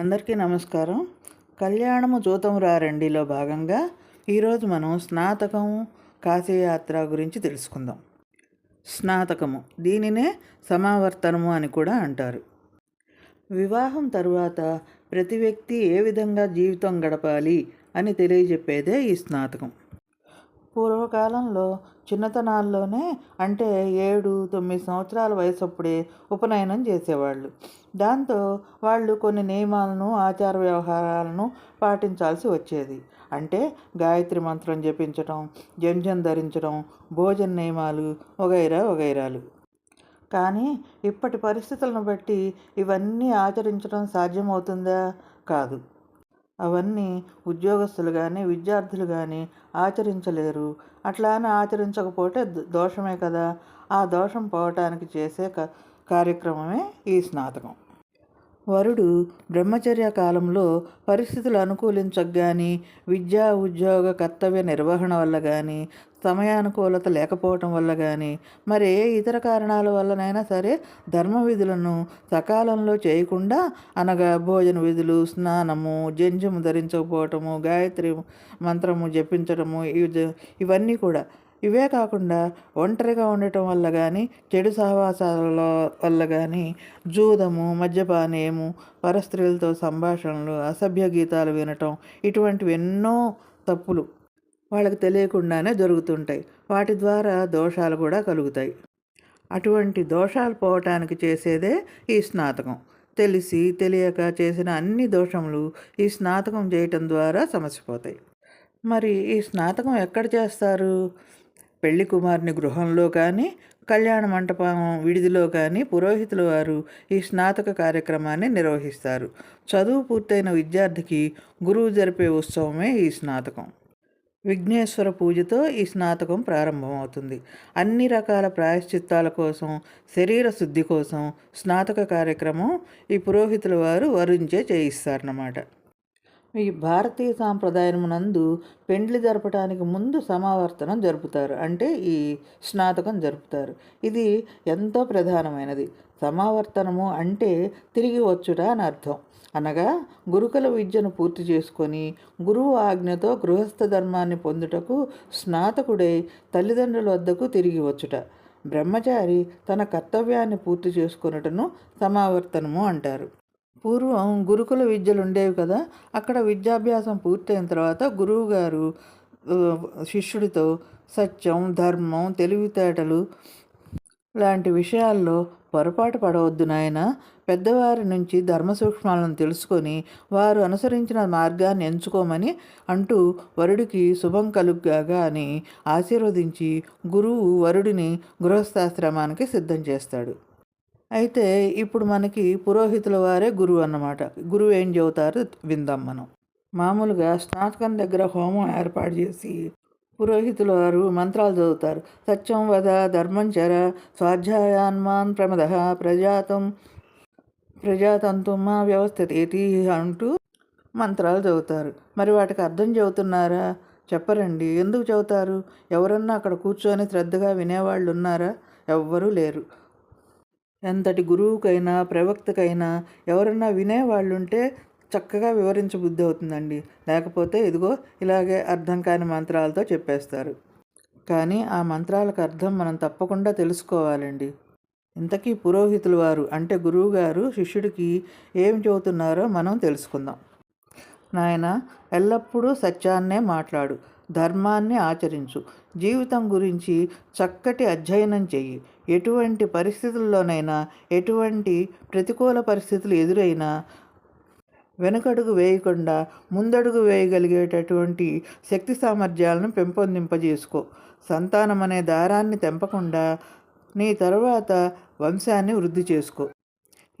అందరికీ నమస్కారం. కళ్యాణము జూతం రారండిలో భాగంగా ఈరోజు మనం స్నాతకం కాశీయాత్ర గురించి తెలుసుకుందాం. స్నాతకము దీనినే సమావర్తనము అని కూడా అంటారు. వివాహం తరువాత ప్రతి వ్యక్తి ఏ విధంగా జీవితం గడపాలి అని తెలియజెప్పేదే ఈ స్నాతకం. పూర్వకాలంలో చిన్నతనాల్లోనే అంటే ఏడు తొమ్మిది సంవత్సరాల వయసప్పుడే ఉపనయనం చేసేవాళ్ళు. దాంతో వాళ్ళు కొన్ని నియమాలను ఆచార వ్యవహారాలను పాటించాల్సి వచ్చేది. అంటే గాయత్రి మంత్రం జపించడం జంజం ధరించడం భోజన నియమాలు వగైరా వగైరాలు. కానీ ఇప్పటి పరిస్థితులను బట్టి ఇవన్నీ ఆచరించడం సాధ్యమవుతుందా? కాదు. అవన్నీ ఉద్యోగస్తులు కానీ విద్యార్థులు కానీ ఆచరించలేరు. అట్లా అని ఆచరించకపోతే దోషమే కదా. ఆ దోషం పోవటానికి చేసే క- కార్యక్రమమే ఈ స్నాతకం. వరుడు బ్రహ్మచర్య కాలంలో పరిస్థితులు అనుకూలించక కానీ విద్యా ఉద్యోగ కర్తవ్య నిర్వహణ వల్ల కానీ సమయానుకూలత లేకపోవటం వల్ల కానీ మరి ఏ ఇతర కారణాల వల్లనైనా సరే ధర్మ విధులను సకాలంలో చేయకుండా అనగా భోజన విధులు స్నానము జంజము ధరించకపోవటము గాయత్రి మంత్రము జపించడము ఇవి- ఇవన్నీ కూడా ఇవే కాకుండా ఒంటరిగా ఉండటం వల్ల కానీ చెడు సహవాసాల వల్ల కానీ జూదము మద్యపానీయము పరస్త్రీలతో సంభాషణలు అసభ్య గీతాలు వినటం ఇటువంటివి ఎన్నో తప్పులు వాళ్ళకి తెలియకుండానే జరుగుతుంటాయి. వాటి ద్వారా దోషాలు కూడా కలుగుతాయి. అటువంటి దోషాలు పోవటానికి చేసేదే ఈ స్నాతకం. తెలిసి తెలియక చేసిన అన్ని దోషములు ఈ స్నాతకం చేయటం ద్వారా సమసిపోతాయి. మరి ఈ స్నాతకం ఎక్కడ చేస్తారు? పెళ్ళి కుమారుని గృహంలో కానీ కళ్యాణ మంటపం విడిదిలో కానీ పురోహితుల వారు ఈ స్నాతక కార్యక్రమాన్ని నిర్వహిస్తారు. చదువు పూర్తయిన విద్యార్థికి గురువు జరిపే ఉత్సవమే ఈ స్నాతకం. విఘ్నేశ్వర పూజతో ఈ స్నాతకం ప్రారంభమవుతుంది. అన్ని రకాల ప్రాయశ్చిత్తాల కోసం శరీర శుద్ధి కోసం స్నాతక కార్యక్రమం ఈ పురోహితుల వారు వరించే చేయిస్తారన్నమాట. ఈ భారతీయ సాంప్రదాయం నందు పెండ్లి జరపడానికి ముందు సమావర్తనం జరుపుతారు. అంటే ఈ స్నాతకం జరుపుతారు. ఇది ఎంతో ప్రధానమైనది. సమావర్తనము అంటే తిరిగి వచ్చుట అని అర్థం. అనగా గురుకుల విద్యను పూర్తి చేసుకొని గురువు ఆజ్ఞతో గృహస్థ ధర్మాన్ని పొందుటకు స్నాతకుడై తల్లిదండ్రుల వద్దకు తిరిగి వచ్చుట. బ్రహ్మచారి తన కర్తవ్యాన్ని పూర్తి చేసుకొనుటను సమావర్తనము అంటారు. పూర్వం గురుకుల విద్యలు ఉండేవి కదా అక్కడ విద్యాభ్యాసం పూర్తయిన తర్వాత గురువు గారు శిష్యుడితో సత్యం ధర్మం తెలివితేటలు లాంటి విషయాల్లో పొరపాటు పడవద్దు నాయన. పెద్దవారి నుంచి ధర్మ సూక్ష్మాలను తెలుసుకొని వారు అనుసరించిన మార్గాన్ని ఎంచుకోమని అంటూ వరుడికి శుభం కలుగ్గాగా అని ఆశీర్వదించి గురువు వరుడిని గృహస్థాశ్రమానికి సిద్ధం చేస్తాడు. అయితే ఇప్పుడు మనకి పురోహితుల వారే గురువు అన్నమాట. గురువు ఏం చెబుతారో? విందాం మనం. మామూలుగా స్నాతకం దగ్గర హోమం ఏర్పాటు చేసి పురోహితుల వారు మంత్రాలు చదువుతారు. సత్యం వద ధర్మం చర స్వాధ్యాయాన్మాన్ ప్రమద ప్రజాతం ప్రజాతంతు మా వ్యవస్థితి అంటూ మంత్రాలు చదువుతారు. మరి వాటికి అర్థం చెబుతున్నారా? చెప్పరండి. ఎందుకు చెబుతారు? ఎవరన్నా అక్కడ కూర్చొని శ్రద్ధగా వినేవాళ్ళు ఉన్నారా? ఎవ్వరూ లేరు. ఎంతటి గురువుకైనా ప్రవక్తకైనా ఎవరన్నా వినేవాళ్ళుంటే చక్కగా వివరించబుద్ధి అవుతుందండి. లేకపోతే ఇదిగో ఇలాగే అర్థం కాని మంత్రాలతో చెప్పేస్తారు. కానీ ఆ మంత్రాలకు అర్థం మనం తప్పకుండా తెలుసుకోవాలండి. ఇంతకీ పురోహితుల వారు అంటే గురువుగారు శిష్యుడికి ఏం చెబుతున్నారో మనం తెలుసుకుందాం. నాయన ఎల్లప్పుడూ సత్యాన్నే మాట్లాడు. ధర్మాన్ని ఆచరించు. జీవితం గురించి చక్కటి అధ్యయనం చెయ్యి. ఎటువంటి పరిస్థితుల్లోనైనా ఎటువంటి ప్రతికూల పరిస్థితులు ఎదురైనా వెనుకడుగు వేయకుండా ముందడుగు వేయగలిగేటటువంటి శక్తి సామర్థ్యాలను పెంపొందింపజేసుకో. సంతానం అనే దారాన్ని తెంపకుండా నీ తరువాత వంశాన్ని వృద్ధి చేసుకో.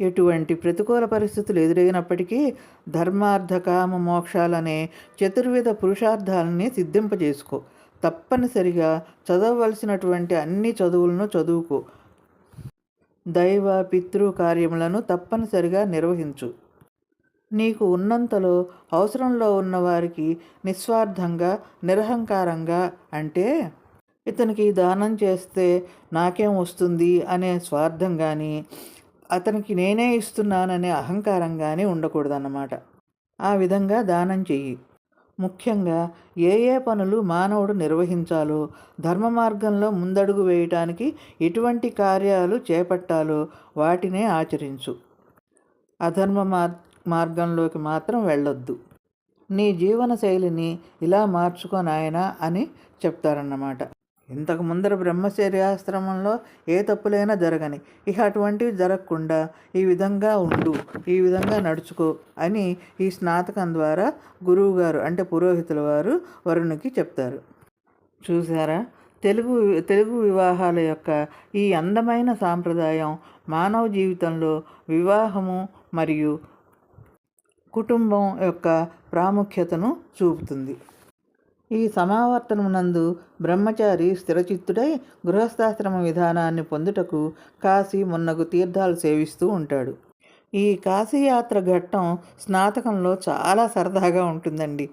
ఎటువంటి ప్రతికూల పరిస్థితులు ఎదురైనప్పటికీ ధర్మార్థ కామ మోక్షాలనే చతుర్విధ పురుషార్థాలని సిద్ధింపజేసుకో. తప్పనిసరిగా చదవవలసినటువంటి అన్ని చదువులను చదువుకో. దైవ పితృ కార్యములను తప్పనిసరిగా నిర్వహించు. నీకు ఉన్నంతలో అవసరంలో ఉన్నవారికి నిస్వార్థంగా నిరహంకారంగా అంటే ఇతనికి దానం చేస్తే నాకేం వస్తుంది? అనే స్వార్థం కానీ అతనికి నేనే ఇస్తున్నాననే అహంకారంగానే ఉండకూడదన్నమాట. ఆ విధంగా దానం చెయ్యి. ముఖ్యంగా ఏ ఏ పనులు మానవుడు నిర్వహించాలో ధర్మ మార్గంలో ముందడుగు వేయటానికి ఎటువంటి కార్యాలు చేపట్టాలో వాటినే ఆచరించు. అధర్మ మార్ మార్గంలోకి మాత్రం వెళ్ళొద్దు. నీ జీవన శైలిని ఇలా మార్చుకో నాయనా అని చెప్తారన్నమాట. ఇంతకు ముందర బ్రహ్మచర్యాశ్రమంలో ఏ తప్పులైనా జరగని. ఇక అటువంటివి జరగకుండా ఈ విధంగా ఉండు ఈ విధంగా నడుచుకో అని ఈ స్నాతకం ద్వారా గురువుగారు అంటే పురోహితుల వారు వరుణుకి చెప్తారు. చూసారా తెలుగు తెలుగు వివాహాల యొక్క ఈ అందమైన సాంప్రదాయం మానవ జీవితంలో వివాహము మరియు కుటుంబం యొక్క ప్రాముఖ్యతను చూపుతుంది. ఈ సమావర్తనమునందు బ్రహ్మచారి స్థిరచిత్తుడై గృహస్థాశ్రమ విధానాన్ని పొందుటకు కాశీ మున్నగు తీర్థాలు సేవిస్తూ ఉంటాడు. ఈ కాశీయాత్ర ఘట్టం స్నాతకంలో చాలా సరదాగా ఉంటుందండి.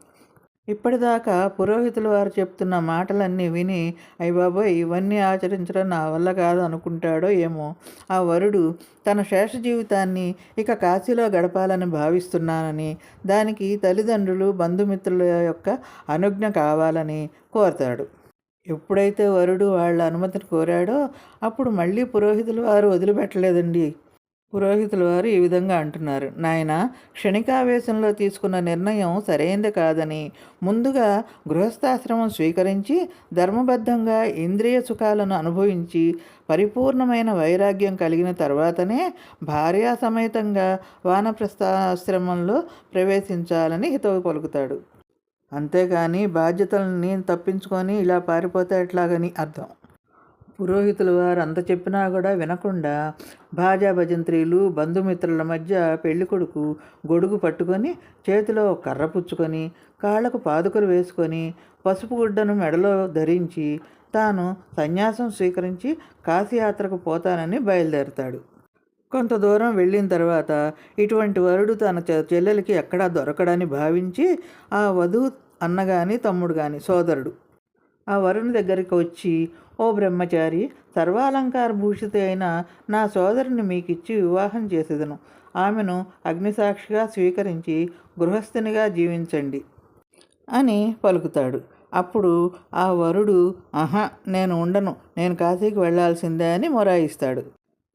ఇప్పటిదాకా పురోహితులు వారు చెప్తున్న మాటలన్నీ విని అయ్యబాబోయ్ ఇవన్నీ ఆచరించడం నా వల్ల కాదు అనుకుంటాడో ఏమో. ఆ వరుడు తన శేష జీవితాన్ని ఇక కాశీలో గడపాలని భావిస్తున్నానని దానికి తల్లిదండ్రులు బంధుమిత్రుల యొక్క అనుజ్ఞ కావాలని కోరతాడు. ఎప్పుడైతే వరుడు వాళ్ళ అనుమతిని కోరాడో అప్పుడు మళ్ళీ పురోహితులు వారు వదిలిపెట్టలేదండి. పురోహితుల వారు ఈ విధంగా అంటున్నారు. నాయన క్షణికావేశంలో తీసుకున్న నిర్ణయం సరైనది కాదని. ముందుగా గృహస్థాశ్రమం స్వీకరించి ధర్మబద్ధంగా ఇంద్రియ సుఖాలను అనుభవించి పరిపూర్ణమైన వైరాగ్యం కలిగిన తర్వాతనే భార్యా సమేతంగా వానప్రస్థాశ్రమంలో ప్రవేశించాలని హితవు పలుకుతాడు. అంతేగాని బాధ్యతలని తప్పించుకొని ఇలా పారిపోతే ఎట్లాగని అర్థం. పురోహితుల వారు అంత చెప్పినా కూడా వినకుండా భాజా భజంత్రీలు బంధుమిత్రుల మధ్య పెళ్ళికొడుకు గొడుగు పట్టుకొని చేతిలో కర్ర పుచ్చుకొని కాళ్ళకు పాదుకలు వేసుకొని పసుపు గుడ్డను మెడలో ధరించి తాను సన్యాసం స్వీకరించి కాశీయాత్రకు పోతానని బయలుదేరుతాడు. కొంత దూరం వెళ్ళిన తర్వాత ఇటువంటి వరుడు తన చెల్లెలకి ఎక్కడా దొరకడని భావించి ఆ వధువు అన్న కానీ తమ్ముడు కానీ సోదరుడు ఆ వరుణ్ దగ్గరికి వచ్చి ఓ బ్రహ్మచారి సర్వాలంకార భూషిత అయిన నా సోదరుని మీకిచ్చి వివాహం చేసేదను. ఆమెను అగ్నిసాక్షిగా స్వీకరించి గృహస్థునిగా జీవించండి అని పలుకుతాడు. అప్పుడు ఆ వరుడు ఆహా నేను ఉండను. నేను కాశీకి వెళ్ళాల్సిందే అని మొరాయిస్తాడు.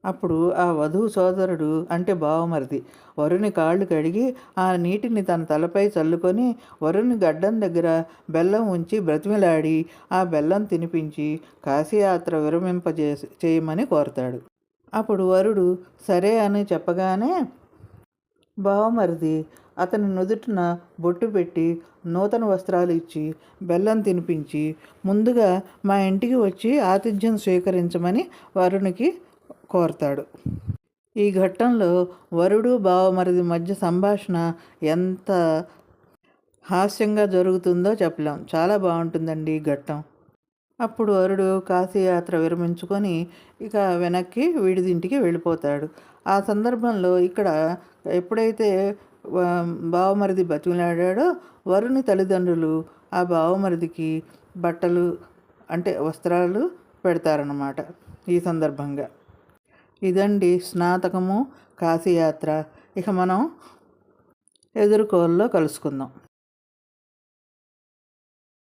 అప్పుడు ఆ వధువు సోదరుడు అంటే బావమరిది. వరుని కాళ్ళు కడిగి ఆ నీటిని తన తలపై చల్లుకొని వరుని గడ్డం దగ్గర బెల్లం ఉంచి బ్రతిమిలాడి ఆ బెల్లం తినిపించి కాశీయాత్ర విరమింపజే చేయమని కోరతాడు. అప్పుడు వరుడు సరే అని చెప్పగానే బావమరిది అతని నుదుటిన బొట్టు పెట్టి నూతన వస్త్రాలు ఇచ్చి బెల్లం తినిపించి ముందుగా మా ఇంటికి వచ్చి ఆతిథ్యం స్వీకరించమని వరునికి కోరతాడు. ఈ ఘట్టంలో వరుడు బావమరిది మధ్య సంభాషణ ఎంత హాస్యంగా జరుగుతుందో చెప్పలేం. చాలా బాగుంటుందండి ఈ ఘట్టం. అప్పుడు వరుడు కాశీయాత్ర విరమించుకొని ఇక వెనక్కి విడిదింటికి వెళ్ళిపోతాడు. ఆ సందర్భంలో ఇక్కడ ఎప్పుడైతే బావమరిది బతిమిలాడాడో వరుని తల్లిదండ్రులు ఆ బావమరిదికి బట్టలు అంటే వస్త్రాలు పెడతారన్నమాట ఈ సందర్భంగా. ఇదండి స్నాతకము కాశీయాత్ర. ఇక మనం ఎదుర్కోల్లో కలుసుకుందాం.